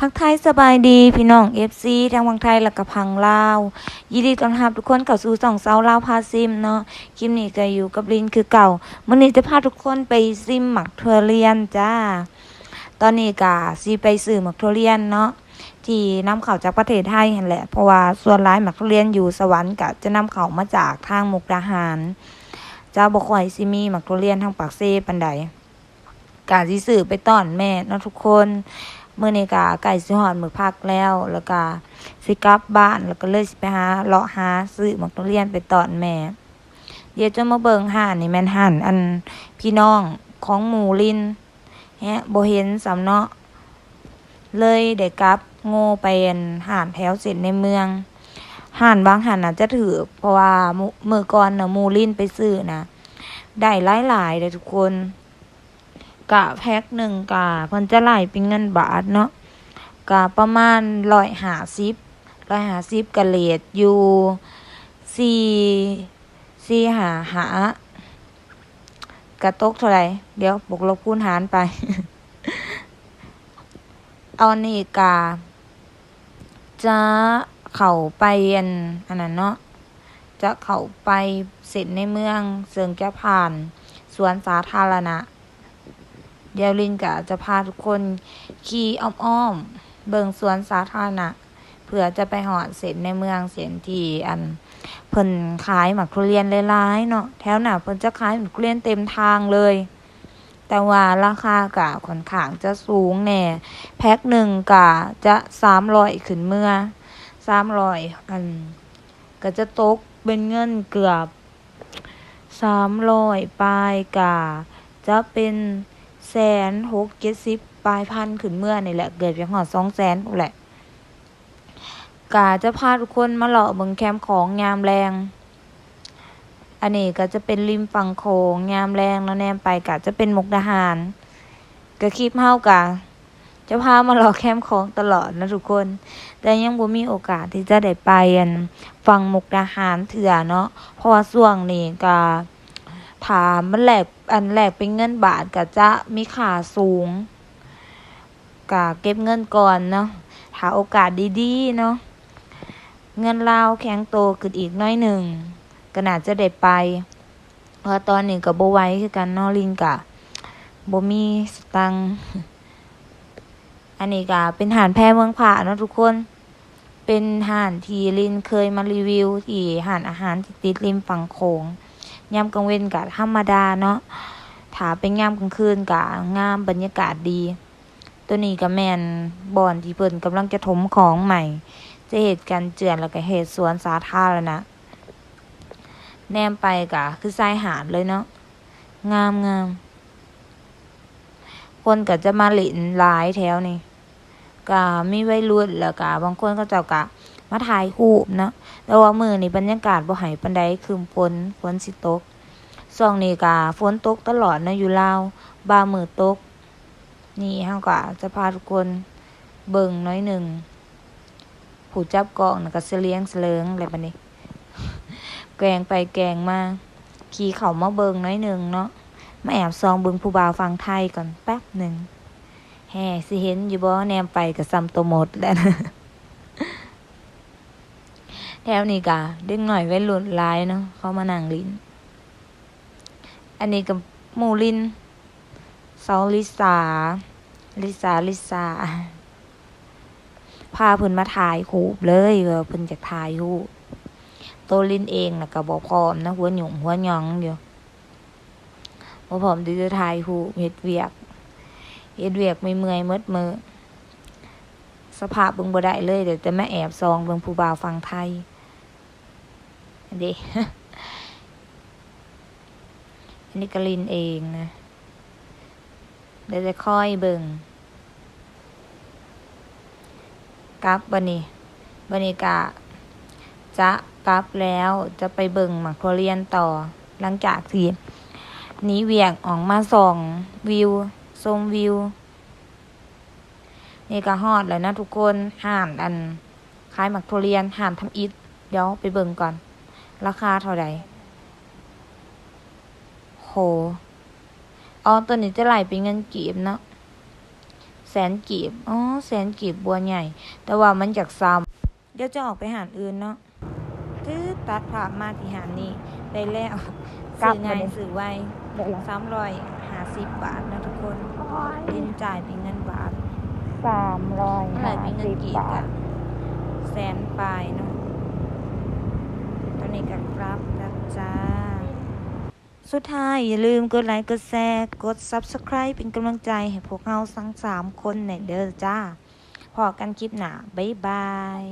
ทักทายสบายดีพี่น้องเอฟซีทั้งวังไทยและกับพังลาว ยินดีต้อนรับทุกคนเข้าสู่สองเสาลาวพาซิมเนาะคลิปนี้ก็อยู่กับลินคือเก่ามื้อนี้จะพาทุกคนไปซิมหมักทัวเรียนจ้า ตอนนี้ก็สิไปซื้อหมักทัวเรียนเนาะที่นำเข้าจากประเทศไทยหั่นแหละ เพราะว่าส่วนร้ายหมักทุเรียนอยู่สวรรค์ก็จะนำเข้ามาจากทางมุกดาหารเจ้าบ่ค่อยสิมีหมักทุเรียนทางปากเซ่ปานใดกาสิซื้อไปต้อนแม่เนาะทุกคน เมื่อนี้ก็ไก่สิหอดมือพักแล้ว แล้วก็สิกลับบ้านแล้วก็เลยสิไปหาเลาะหาซื้อหมักทุเรียนไปตอนแม่ เดี๋ยวจะมาเบิ่งห่านนี่แม่นห่านอันพี่น้องของหมูลินฮะบ่เห็นสำเนาะเลยได้กลับโง่ไปอันห่านแถวเสร็จในเมืองห่านบางห่านน่ะจะถือเพราะว่ามือก่อนน่ะหมูลินไปซื้อนะได้หลายๆเลยทุกคน กะแพ็คหนึ่งกะเพิ่นจะไล่เป็นเงินบาทเนาะกะประมาณร้อยหาสิบร้อยหาสิบกะเลดอยู่สี่สี่หาหากะตกเท่าไหร่เดี๋ยวบวกลบคูณหารไป เอานี่กะจะเข้าไปอันอันนั้นเนาะ จะเข้าไปเสร็จในเมืองเสืองจะผ่าน สวนสาธารณะ เดี๋ยวลินกะจะพาทุกคนขี่อ้อมๆ เบิ่งสวนสาธารณะเพื่อจะไปหอดเสร็จในเมืองเสียนที่อันเพิ่นขายหมักทุเรียนหลายๆเนาะแถวหน่ะเพิ่นจะขายหมักทุเรียนเต็มทางเลย แต่ว่าราคากะค่อนข้างจะสูงแน่แพ็คหนึ่งกะจะสามร้อยขึ้นเมื่อสามร้อยอัน ก็จะตกเป็นเงินเกือบสามร้อยปลายกะจะเป็น แสนหกเจ็ดสิบปลายพันขึ้นเมื่อนี่แหละ เกิดจากหอดสองแสนแหละกาจะพาทุกคนมาเลาะเบิงแคมป์ของยามแรง อันนี้ก็จะเป็นริมฝั่งโขงยามแรงแล้วแนมไปกะจะเป็นมุกดาหารก็คลิปเฮากะจะพามาเลาะแคมป์ของตลอดนะทุกคน แต่ยังบ่มีโอกาสที่จะได้ไปอันฟังมุกดาหารเถื่อเนาะ เพราะว่าช่วงนี้ก็ ถามมันแหลกอันแหลกเป็นเงินบาทก็จะมีค่าสูงกะเก็บเงินก่อนเนาะหาโอกาสดีๆเนาะเงินลาวแข็งโตขึ้นอีกน้อยหนึ่งก็น่าจะได้ไปเพราะตอนนี้ก็บ่ไว้คือกันนาะลินกะบ่มีสตังอันนี้ก็เป็นหานแพรเมืองผ่าเนาะทุกคน เป็นห่านที่ลินเคยมารีวิวที่ห่านอาหารติดริมฝั่งโขง ยามกลางเว้นกะธรรมดาเนาะถ้าเป็นยามกลางคืนกะงามบรรยากาศดี ตัวนี้ก็แมนบอนที่เพิ่นกำลังจะถมของใหม่ จะเหตุการเจือนแล้วก็เหตุสวนสาธารณะแนมไปกะคือชายหาดเลยเนาะงามงามคนก็จะมาหลินหลายแถวนี่ ก็มีวัยรุ่นแล้วก็บางคนก็เจ้ากะมาถ่ายรูปเนาะแต่ว่ามือนี้บรรยากาศบ่ให้ปานใดครึมฝนฝนสิตกช่วงนี้ก็ฝนตกตลอดนะอยู่ลาวบางมือตก นี่เฮาก็จะพาทุกคนเบิ่งน้อยหนึ่งผู้จับกองนะก็เสลียงเสลิงอะไรบัดนี้ แกงไปแกงมาขี่เขามาเบิ่งน้อยหนึ่งเนาะมาแอบซองเบิ่งผู้บ่าวฟังไทยก่อนแป๊บหนึ่ง แฮ่สิเห็นอยู่บ่แนมไปก็ซ้ำตัวหมดแล้วนะแถวนี้กะเด็กหน่อยไว้หลุดลายเนาะเขามานั่งลินอันนี้กับมูลินเซาลิสา ลิสา ลิสา พาเพิ่นมาถ่ายรูปเลยเพิ่นจะถ่ายรูปโตลินเองนะก็บ่พร้อมนะหัวหยุ่งหัวหยองอยู่บ่พร้อมที่จะถ่ายรูปเฮ็ดเวียก เฮ็ดเวียกไม่เมื่อยมืดมือสภาพเบิ่งบ่ได้เลยเดี๋ยวจะมาแอบซองเบิ่งผู้บ่าวฟังไทยเด้อันนี้กลินเองนะเดี๋ยวจะค่อยเบิ่งกับบันนี้บันนี้กะจะกลับแล้วจะไปเบิ่งหมักทุเรียนต่อ หลังจากที่หนี้เวียงออกมาส่องวิว ชมวิว นี่ก็ฮอดแล้วนะทุกคนห่านอันขายหมักทุเรียนห่านทำอิฐเดี๋ยวไปเบิ่งก่อน ราคาเท่าไหร่โหอ๋อตัวนี้จะไหลเป็นเงินกีบเนาะแสนกีบ อ๋อ แสนกีบบัวใหญ่ แต่ว่ามันจากซ้ำเดี๋ยวจะออกไปหารอื่นเนาะตื้อตัดภาพมาที่หารนี้ได้แล้วกลัซื้บอมาง่ายเลยซื้อไวเดี๋ยวละสามร้อยห้าสิบบาทนะทุกคนดินจ่ายเป็นเงินบาทสามร้อยเท่าไหห้าร่เป็นเงิสินบกีบบาอะทแสนปลายเนาะตอนนี้ก็กรับนะจ้า สุดท้ายอย่าลืมกดไลค์กดแชร์กด Subscribe เป็นกำลังใจให้พวกเราทั้งสามคนในอยเด้อจ้าพอกันคลิปหน้าบ๊ายบาย